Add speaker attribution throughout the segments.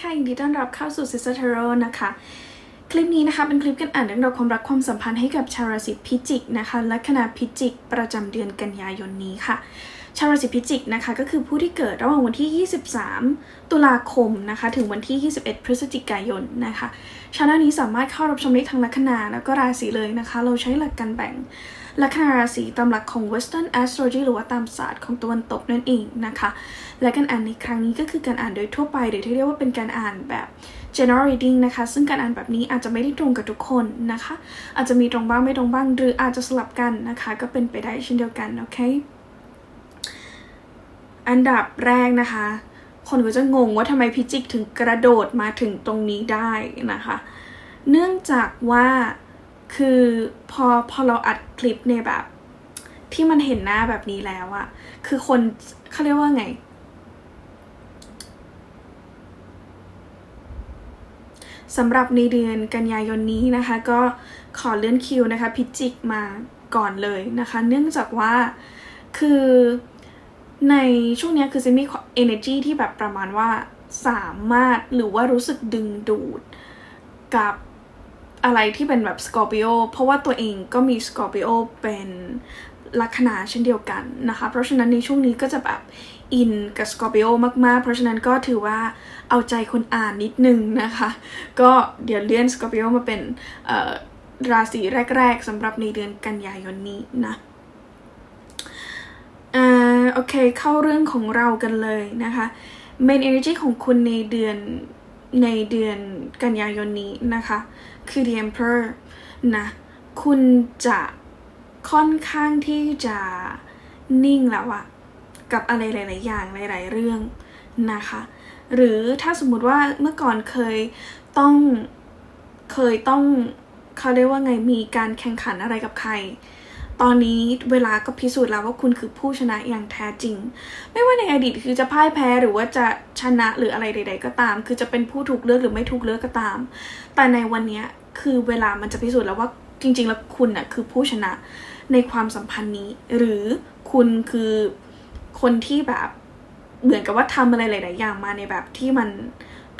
Speaker 1: ค่ะยินดีต้อนรับเข้าสู่ Sister Tarot นะคะ คลิปนี้นะคะเป็นคลิปการอ่านเรื่องราวความรักความสัมพันธ์ให้กับชาวราศีพิจิกนะคะลัคนาพิจิก ประจำเดือนกันยายนนี้ค่ะ ชาวราศีพิจิกนะคะก็คือผู้ที่เกิดระหว่างวันที่ 23 ตุลาคมนะคะถึงวันที่ 21 พฤศจิกายนนะคะชาแนลนี้สามารถเข้ารับชมได้ทั้งลัคนาแล้วก็ราศีเลยนะคะ เราใช้หลักการแบ่ง ลัคนาราศีตามหลักของ Western Astrology หรือว่าตามศาสตร์ของตะวันตกนั่นเองนะคะ และการอ่านในครั้งนี้ก็คือการอ่านโดยทั่วไป หรือที่เรียกว่าเป็นการอ่านแบบ general reading นะคะ ซึ่งการอ่านแบบนี้อาจจะไม่ได้ตรงกับทุกคนนะคะ อาจจะมีตรงบ้างไม่ตรงบ้าง หรืออาจจะสลับกันนะคะ ก็เป็นไปได้เช่นเดียวกันโอเค อันดับแรกนะคะ คนก็จะงงว่าทำไมพิจิกถึงกระโดดมาถึงตรงนี้ได้นะคะ เนื่องจากว่า คือพอพอเราอัดคลิปในแบบ ที่มันเห็นหน้าแบบนี้แล้วอะคือคนเขาเรียกว่าไง สำหรับในเดือนกันยายนนี้นะคะ ก็ขอเลื่อนคิวนะคะ พิจิกมาก่อนเลยนะคะ เนื่องจากว่าคือในช่วงนี้คือจะมี energy ที่แบบประมาณว่าสามารถหรือว่ารู้สึกดึงดูดกับ อะไรที่เป็นแบบสกอร์ปิโอเพราะว่าตัวเองก็มีสกอร์ปิโอเป็นลัคนาเช่นเดียวกันนะคะ เพราะฉะนั้นในช่วงนี้ก็จะแบบอินกับสกอร์ปิโอมากๆ เพราะฉะนั้นก็ถือว่าเอาใจคนอ่านนิดนึงนะคะ ก็เดี๋ยวเลื่อนสกอร์ปิโอมาเป็นราศีแรก ๆสำหรับในเดือนกันยายนนี้นะอ่าโอเคเข้าเรื่องของเรากันเลยนะคะ main energy ของคุณในเดือนในเดือนกันยายนนี้นะคะคือ the emperor นะ คุณจะค่อนข้างที่จะนิ่งแล้วอะกับอะไรหลาย ๆ อย่างหลาย ๆ เรื่องนะคะ หรือถ้าสมมุติว่าเมื่อก่อนเคยต้องเคยต้องเขาเรียกว่าไงมีการแข่งขันอะไรกับใคร ตอนนี้เวลาก็พิสูจน์แล้วว่าคุณคือผู้ชนะอย่างแท้จริง ไม่ว่าในอดีตคือจะพ่ายแพ้หรือว่าจะชนะหรืออะไรใด ๆ ก็ตาม คือจะเป็นผู้ถูกเลือกหรือไม่ถูกเลือกก็ตาม แต่ในวันนี้คือเวลามันจะพิสูจน์แล้วว่าจริง ๆ แล้วคุณน่ะคือผู้ชนะในความสัมพันธ์นี้ หรือคุณคือคนที่แบบเหมือนกับว่าทำอะไรหลาย ๆ อย่างมาในแบบที่มัน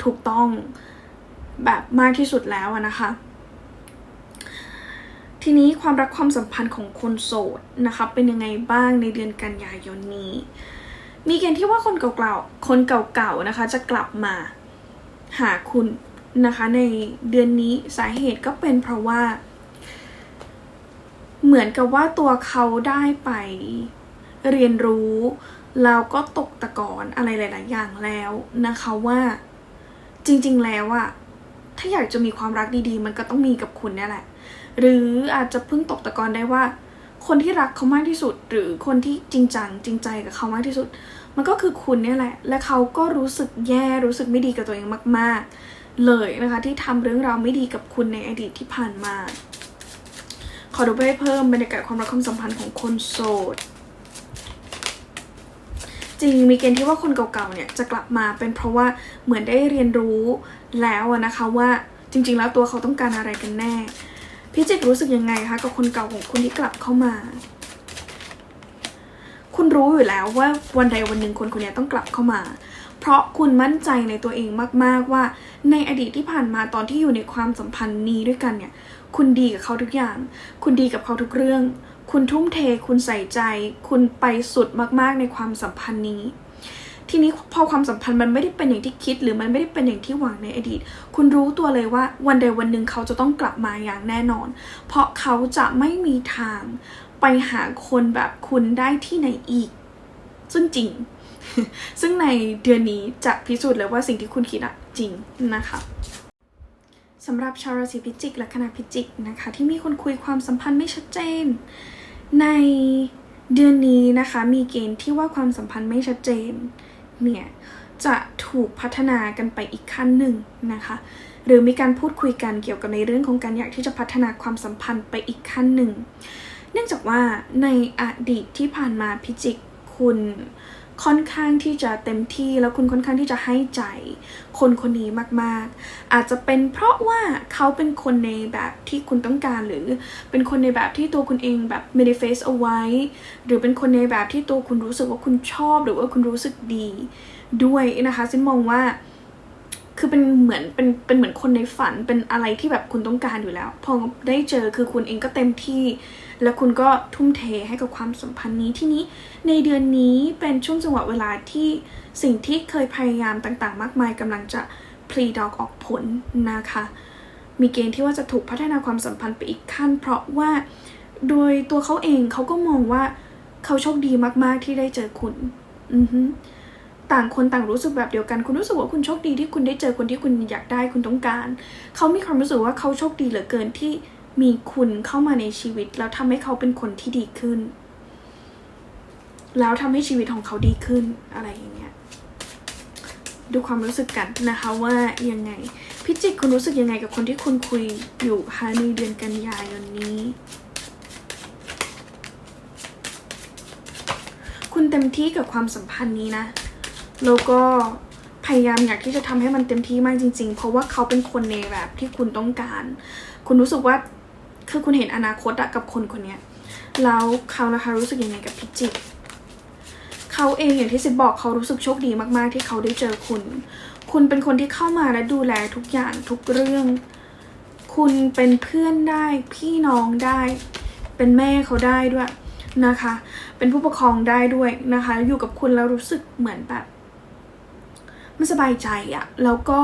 Speaker 1: ถูกต้องแบบมากที่สุดแล้วนะคะ ทีนี้ความรักความสัมพันธ์ของคนโสดนะคะเป็นยังไงบ้างในเดือนกันยายนนี้ มีเกณฑ์ที่ว่าคนเก่าๆคนเก่าๆนะคะจะกลับมาหาคุณนะคะในเดือนนี้สาเหตุก็เป็นเพราะว่า เหมือนกับว่าตัวเขาได้ไปเรียนรู้แล้วก็ตกตะกอนอะไรหลาย ๆ อย่างแล้วนะคะว่าจริงๆแล้วอะถ้าอยากจะมีความรักดีๆ มันก็ต้องมีกับคุณนี่แหละ หรืออาจจะเพิ่งตกตะกอนได้ว่า คนที่รักเขามากที่สุด หรือคนที่จริงจังจริงใจกับเขามากที่สุด มันก็คือคุณเนี่ยแหละ และเขาก็รู้สึกแย่รู้สึกไม่ดีกับตัวเองมาก ๆ เลยนะคะ ที่ทำเรื่องราวไม่ดีกับคุณในอดีตที่ผ่านมา ขอดูไปเพิ่มบรรยากาศความรักความสัมพันธ์ของคนโสดจริงมีเกณฑ์ที่ว่าคนเก่าๆเนี่ยจะกลับมาเป็นเพราะว่าเหมือนได้เรียนรู้แล้วนะคะว่าจริง ๆ แล้วตัวเขาต้องการอะไรกันแน่ พี่เจกรู้สึกยังไงคะกับคนเก่าของคุณที่กลับเข้ามา คุณรู้อยู่แล้วว่าวันใดวันหนึ่งคนคนนี้ต้องกลับเข้ามา เพราะคุณมั่นใจในตัวเองมากๆว่า ในอดีตที่ผ่านมาตอนที่อยู่ในความสัมพันธ์นี้ด้วยกันเนี่ย คุณดีกับเขาทุกอย่าง คุณดีกับเขาทุกเรื่อง คุณทุ่มเท คุณใส่ใจ คุณไปสุดมากๆในความสัมพันธ์นี้ ทีนี้พอความสัมพันธ์มันไม่ได้เป็นอย่างที่คิด หรือมันไม่ได้เป็นอย่างที่หวังในอดีต คุณรู้ตัวเลยว่าวันใดวันหนึ่งเขาจะต้องกลับมาอย่างแน่นอน เพราะเขาจะไม่มีทางไปหาคนแบบคุณได้ที่ไหนอีก ซึ่งจริง ซึ่งในเดือนนี้จะพิสูจน์เลยว่าสิ่งที่คุณคิดอะจริงนะคะสำหรับชาวราศีพิจิกและคณะพิจิกนะคะ ที่มีคนคุยความสัมพันธ์ไม่ชัดเจน ในเดือนนี้นะคะ มีเกณฑ์ที่ว่าความสัมพันธ์ไม่ชัดเจน เนี่ยจะถูกพัฒนากันไปอีกขั้นหนึ่งนะคะ หรือมีการพูดคุยกันเกี่ยวกับในเรื่องของการอยากที่จะพัฒนาความสัมพันธ์ไปอีกขั้นหนึ่ง เนื่องจากว่าในอดีตที่ผ่านมาพิจิกคุณ ค่อนข้างที่จะเต็มที่แล้วคุณค่อนข้างที่จะให้ใจคนคนนี้มากๆ อาจจะเป็นเพราะว่าเขาเป็นคนในแบบที่คุณต้องการหรือเป็นคนในแบบที่ตัวคุณเองแบบ manifest เอาไว้ หรือเป็นคนในแบบที่ตัวคุณรู้สึกว่าคุณชอบหรือว่าคุณรู้สึกดีด้วยนะคะซินมองว่า คือเป็นเหมือนเป็นเป็นเหมือนคนในฝันเป็นอะไรที่แบบคุณต้องการอยู่แล้ว พอได้เจอคือคุณเองก็เต็มที่ และคุณก็ทุ่มเทให้กับความสัมพันธ์นี้ที่นี้ในเดือนนี้เป็นช่วงจังหวะเวลาที่สิ่งที่เคยพยายามต่างๆ มากมายกำลังจะพลีดอกออกผลนะคะ มีเกณฑ์ที่ว่าจะถูกพัฒนาความสัมพันธ์ไปอีกขั้น เพราะว่าโดยตัวเขาเองเขาก็มองว่าเขาโชคดีมากๆที่ได้เจอคุณ อือฮึ ต่างคนต่างรู้สึกแบบเดียวกัน คุณรู้สึกว่าคุณโชคดีที่คุณได้เจอคนที่คุณอยากได้คุณต้องการ เขามีความรู้สึกว่าเขาโชคดีเหลือเกินที่มีคุณเข้ามาในชีวิต แล้วทำให้เขาเป็นคนที่ดีขึ้น แล้วทำให้ชีวิตของเขาดีขึ้นอะไรอย่างเงี้ยดูความรู้สึกกันนะคะว่ายังไงพิจิกคุณรู้สึกยังไงกับคนที่คุณคุยอยู่คะในเดือนกันยายนนี้ คุณเต็มที่กับความสัมพันธ์นี้นะ แล้วก็พยายามอยากที่จะทำให้มันเต็มที่มากจริง ๆ เพราะว่าเขาเป็นคนในแบบที่คุณต้องการ คุณรู้สึกว่าคือคุณเห็นอนาคตอะกับคนคนเนี้ยแล้วเขานะคะรู้สึกยังไงกับพิจิกเขาเองอย่างที่สิบบอกเขารู้สึกโชคดีมากๆ ที่เขาได้เจอคุณ คุณเป็นคนที่เข้ามาและดูแลทุกอย่างทุกเรื่อง คุณเป็นเพื่อนได้พี่น้องได้ เป็นแม่เขาได้ด้วยนะคะ เป็นผู้ปกครองได้ด้วยนะคะ อยู่กับคุณแล้วรู้สึกเหมือนแบบ ไม่สบายใจอะแล้วก็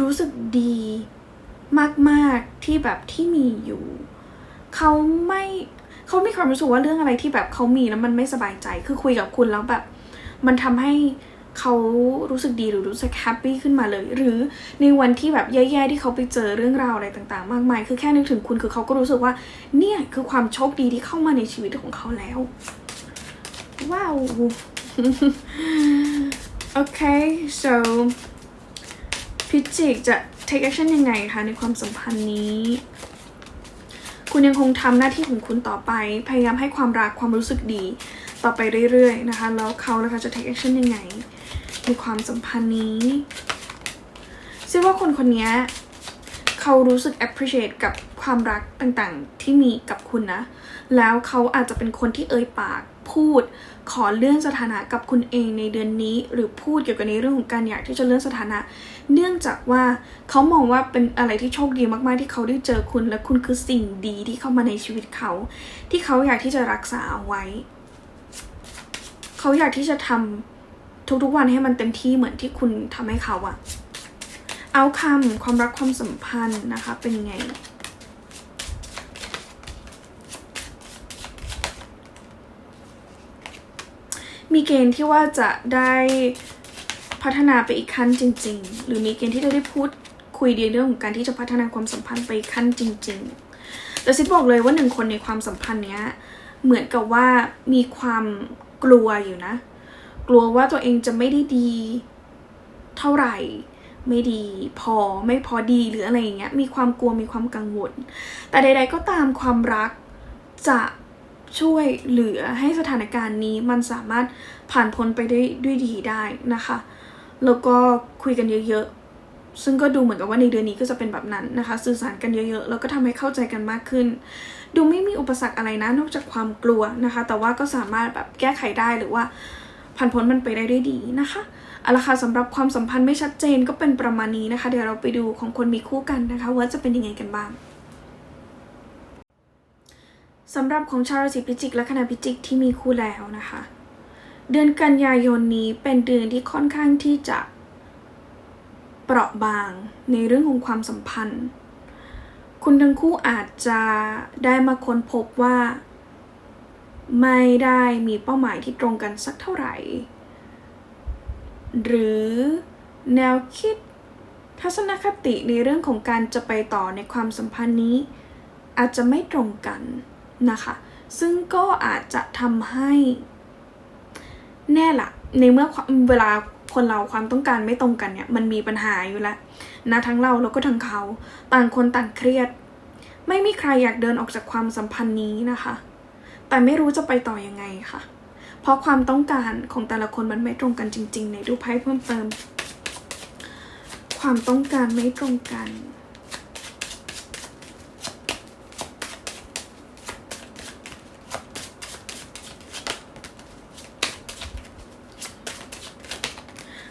Speaker 1: รู้สึกดีมาก ๆ ที่แบบที่มีอยู่ เขาไม่เขามีความรู้สึกว่าเรื่องอะไรที่แบบเขามีแล้วมันไม่สบายใจ คือคุยกับคุณแล้วแบบ มันทำให้เขารู้สึกดีหรือรู้สึกแฮปปี้ขึ้นมาเลย หรือในวันที่แบบแย่ๆที่เขาไปเจอเรื่องราวอะไรต่างๆ มากมาย คือแค่นึกถึงคุณคือเขาก็รู้สึกว่า เนี่ยคือความโชคดีที่เข้ามาในชีวิตของเขาแล้ว ว้าว โอเค so พิจิกจะ take action ยังไงคะในความสัมพันธ์นี้ คุณยังคงทำหน้าที่ของคุณต่อไป พยายามให้ความรักความรู้สึกดี ต่อไปเรื่อยๆนะคะ แล้วเขานะคะจะ take action ยังไง ในความสัมพันธ์นี้ซึ่งว่าคนคนนี้เขารู้สึก appreciate กับความรักต่างๆ ที่มีกับคุณนะ แล้วเขาอาจจะเป็นคนที่เอ่ยปาก พูด ขอเลื่อนสถานะกับคุณเองในเดือนนี้ หรือพูดเกี่ยวกับในเรื่องของการอยากที่จะเลื่อนสถานะ เนื่องจากว่าเขามองว่าเป็นอะไรที่โชคดีมากๆ ที่เขาได้เจอคุณ และคุณคือสิ่งดีที่เข้ามาในชีวิตเขา ที่เขาอยากที่จะรักษาเอาไว้ เขาอยากที่จะทำทุกๆวันให้มันเต็มที่เหมือนที่คุณทำให้เขาอะเอาคำความรักความสัมพันธ์นะคะ เป็นไง มีเกณฑ์ที่ว่าจะได้พัฒนาไปอีกขั้นจริง ๆ หรือมีเกณฑ์ที่จะได้พูดคุยในเรื่องของการที่จะพัฒนาความสัมพันธ์ไปขั้นจริง ๆ แต่ซิดบอกเลยว่าหนึ่งคนในความสัมพันธ์เนี้ยเหมือนกับว่ามีความกลัวอยู่นะ กลัวว่าตัวเองจะไม่ได้ดี เท่าไหร่ ไม่ดี พอไม่พอดีหรืออะไรอย่างเงี้ยมีความกลัวมีความกังวล แต่ใด ๆ ก็ตามความรักจะ ช่วยเหลือให้สถานการณ์นี้มันสามารถผ่านพ้นไปได้ด้วยดีได้นะคะ แล้วก็คุยกันเยอะๆ ซึ่งก็ดูเหมือนกับว่าในเดือนนี้ก็จะเป็นแบบนั้นนะคะ สื่อสารกันเยอะๆ แล้วก็ทำให้เข้าใจกันมากขึ้น ดูไม่มีอุปสรรคอะไรนะ นอกจากความกลัวนะคะ แต่ว่าก็สามารถแบบแก้ไขได้หรือว่าผ่านพ้นมันไปได้ด้วยดีนะคะเอาละค่ะสำหรับความสัมพันธ์ไม่ชัดเจนก็เป็นประมาณนี้นะคะ เดี๋ยวเราไปดูของคนมีคู่กันนะคะ ว่าจะเป็นยังไงกันบ้าง สำหรับของชาวราศีพิจิกและคณะพิจิกที่มีคู่แล้วนะคะ เดือนกันยายนนี้เป็นเดือนที่ค่อนข้างที่จะ เปราะบางในเรื่องของความสัมพันธ์ คุณทั้งคู่อาจจะได้มาค้นพบว่า ไม่ได้มีเป้าหมายที่ตรงกันสักเท่าไหร่ หรือแนวคิดทัศนคติในเรื่องของการจะไปต่อในความสัมพันธ์นี้ อาจจะไม่ตรงกัน นะคะ ซึ่งก็อาจจะทำให้แน่ละในเมื่อเวลาคนเราความต้องการไม่ตรงกันเนี่ย มันมีปัญหาอยู่แล้วนะทั้งเราแล้วก็ทั้งเขา ต่างคนต่างเครียด ไม่มีใครอยากเดินออกจากความสัมพันธ์นี้นะคะ แต่ไม่รู้จะไปต่อยังไงค่ะ เพราะความต้องการของแต่ละคนมันไม่ตรงกันจริง ๆ ในดูไพ่เพิ่มเติม ความต้องการไม่ตรงกัน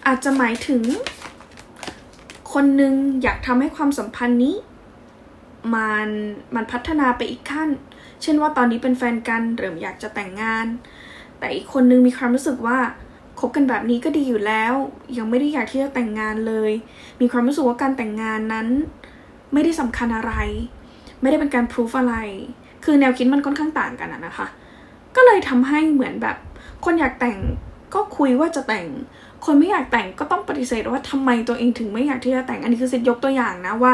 Speaker 1: อาจจะหมายถึง คนหนึ่งอยากทำให้ความสัมพันธ์นี้ มันมันพัฒนาไปอีกขั้น เช่นว่าตอนนี้เป็นแฟนกันเริ่มอยากจะแต่งงาน แต่อีกคนนึงมีความรู้สึกว่าคบกันแบบนี้ก็ดีอยู่แล้ว ยังไม่ได้อยากที่จะแต่งงานเลย มีความรู้สึกว่าการแต่งงานนั้น ไม่ได้สำคัญอะไร ไม่ได้เป็นการพิสูจอะไร คือแนวคิดมันค่อนข้างต่างกันอะนะคะ ก็เลยทำให้เหมือนแบบ คนอยากแต่งก็คุยว่าจะแต่ง คนไม่อยากแต่งก็ต้องปฏิเสธว่าทำไมตัวเองถึงไม่อยากที่จะแต่งอันนี้คือเซตยกตัวอย่างนะว่า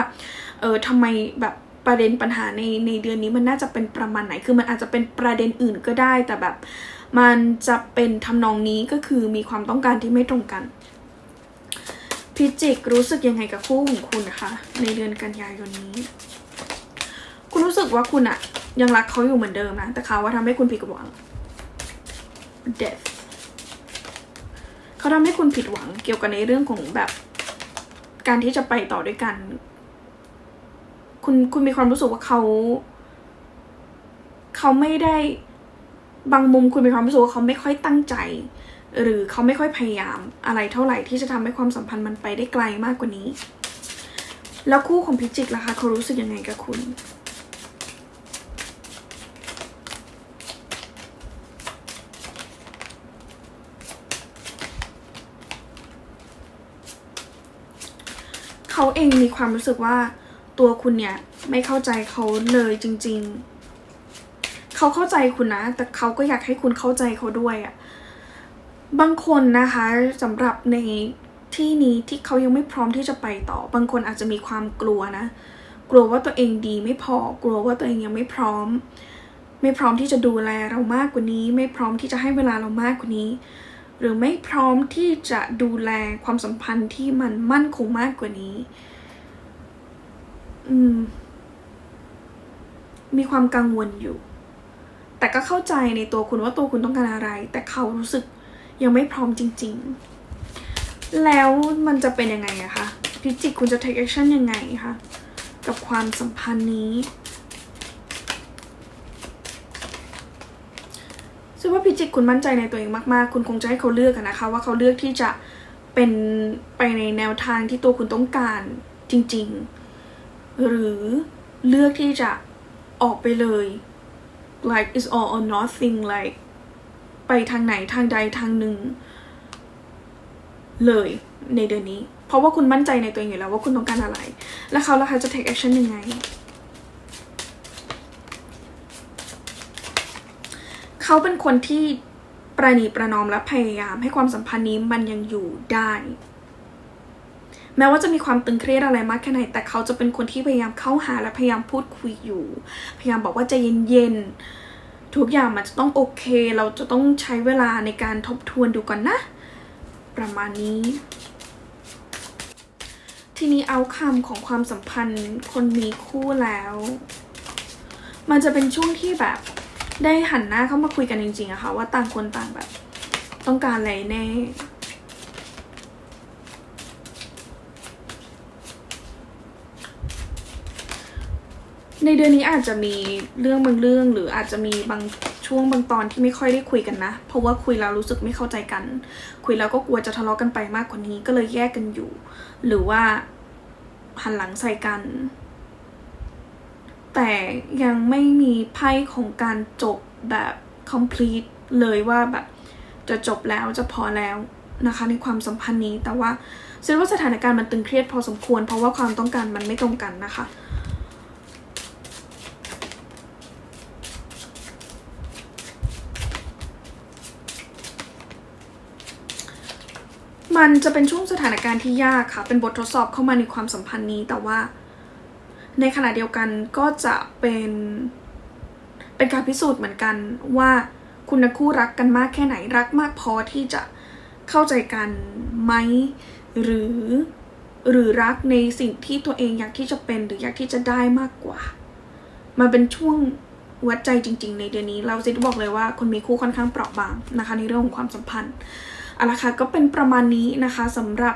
Speaker 1: เออทำไมแบบประเด็นปัญหาในในเดือนนี้มันน่าจะเป็นประมาณไหน คือมันอาจจะเป็นประเด็นอื่นก็ได้ แต่แบบมันจะเป็นทำนองนี้ก็คือมีความต้องการที่ไม่ตรงกัน พิจิกรู้สึกยังไงกับคู่ของคุณนะคะในเดือนกันยายนนี้ คุณรู้สึกว่าคุณอะยังรักเขาอยู่เหมือนเดิมนะ แต่เขาว่าทำให้คุณผิดหวัง death เขาทำให้คุณผิดหวังเกี่ยวกับในเรื่องของแบบ การที่จะไปต่อด้วยกัน คุณคุณมีความรู้สึกว่าเขา เขาไม่ได้บางมุมคุณมีความรู้สึกว่าเขาไม่ค่อยตั้งใจ หรือเขาไม่ค่อยพยายามอะไรเท่าไหร่ที่จะทำให้ความสัมพันธ์มันไปได้ไกลมากกว่านี้ แล้วคู่ของพิจิกล่ะคะเขารู้สึกยังไงกับคุณ เขาเองมีความรู้สึกว่าตัวคุณเนี่ยไม่เข้าใจเขาเลยจริง ๆ เขาเข้าใจคุณนะ แต่เขาก็อยากให้คุณเข้าใจเขาด้วยอะบางคนนะคะสำหรับในที่นี้ที่เขายังไม่พร้อมที่จะไปต่อ บางคนอาจจะมีความกลัวนะ กลัวว่าตัวเองดีไม่พอ กลัวว่าตัวเองยังไม่พร้อม ไม่พร้อมที่จะดูแลเรามากกว่านี้ ไม่พร้อมที่จะให้เวลาเรามากกว่านี้ หรือไม่พร้อมที่จะดูแลความสัมพันธ์ที่มันมั่นคงมากกว่านี้ อืม มีความกังวลอยู่ แต่ก็เข้าใจในตัวคุณว่าตัวคุณต้องการอะไร แต่เขารู้สึกยังไม่พร้อมจริง ๆ แล้วมันจะเป็นยังไงอะคะพิจิกคุณจะ take action ยังไงคะกับความสัมพันธ์นี้ ซึ่งว่าพิจิกคุณมั่นใจในตัวเองมากๆ คุณคงจะให้เขาเลือกนะคะ ว่าเขาเลือกที่จะเป็นไปในแนวทางที่ตัวคุณต้องการจริง ๆ หรือเลือกที่จะออกไปเลย like it's all or nothing like ไปทางไหนทางใดทางหนึ่ง เลยในเดือนนี้ เพราะว่าคุณมั่นใจในตัวเองอยู่แล้วว่าคุณต้องการอะไร แล้วเขาล่ะคะจะ take action ยังไง เขาเป็นคนที่ประนีประนอมและพยายามให้ความสัมพันธ์นี้มันยังอยู่ได้ แม้ว่าจะมีความตึงเครียดอะไรมากแค่ไหน แต่เขาจะเป็นคนที่พยายามเข้าหาและพยายามพูดคุยอยู่ พยายามบอกว่าใจเย็นๆทุกอย่างมันจะต้องโอเค เราจะต้องใช้เวลาในการทบทวนดูก่อนนะ ประมาณนี้ ทีนี้เอาคำของความสัมพันธ์คนมีคู่แล้ว มันจะเป็นช่วงที่แบบ ได้หันหน้าเข้ามาคุยกันจริงๆอะค่ะว่าต่างคนต่างแบบ ต้องการอะไรแน่ในเดือนนี้อาจจะมีเรื่องบางเรื่อง หรืออาจจะมีบางช่วงบางตอนที่ไม่ค่อยได้คุยกันนะ เพราะว่าคุยแล้วรู้สึกไม่เข้าใจกัน คุยแล้วก็กลัวจะทะเลาะกันไปมากกว่านี้ก็เลยแยกกันอยู่ หรือว่าหันหลังใส่กัน แต่ยังไม่มีไพ่ของการจบแบบ complete เลยว่าแบบจะจบแล้วจะพอแล้วนะคะในความสัมพันธ์นี้ แต่ว่าเชื่อว่าสถานการณ์มันตึงเครียดพอสมควร เพราะว่าความต้องการมันไม่ตรงกันนะคะมันจะเป็นช่วงสถานการณ์ที่ยากค่ะ เป็นบททดสอบเข้ามาในความสัมพันธ์นี้ แต่ว่า ในขณะเดียวกันก็จะเป็น เป็นการพิสูจน์เหมือนกันว่าคุณทั้งคู่รักกันมากแค่ไหนรักมากพอที่จะเข้าใจกันไหมหรือหรือรักในสิ่งที่ตัวเองอยากที่จะเป็นหรืออยากที่จะได้มากกว่า มันเป็นช่วงวัดใจจริง ๆ ในเดือนนี้ เราจะบอกเลยว่าคนมีคู่ค่อนข้างเปราะบางนะคะในเรื่องของความสัมพันธ์อาละค่ะก็เป็นประมาณนี้นะคะสำหรับ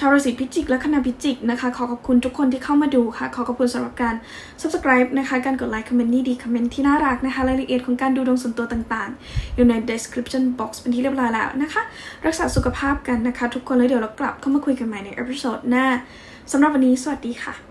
Speaker 1: ชาวราศีพิจิก และคณะพิจิกนะคะ ขอขอบคุณทุกคนที่เข้ามาดูค่ะ ขอขอบคุณสำหรับการ subscribe นะคะ การกดไลค์คอมเมนต์นี่ดีคอมเมนต์ที่น่ารักนะคะ รายละเอียดของการดูดวงส่วนตัวต่างๆ อยู่ใน description box เป็นที่เรียบร้อยแล้วนะคะ รักษาสุขภาพกันนะคะ ทุกคนแล้วเดี๋ยวเรากลับเข้ามาคุยกันใหม่ในเอพิโซดหน้าสำหรับวันนี้สวัสดีค่ะ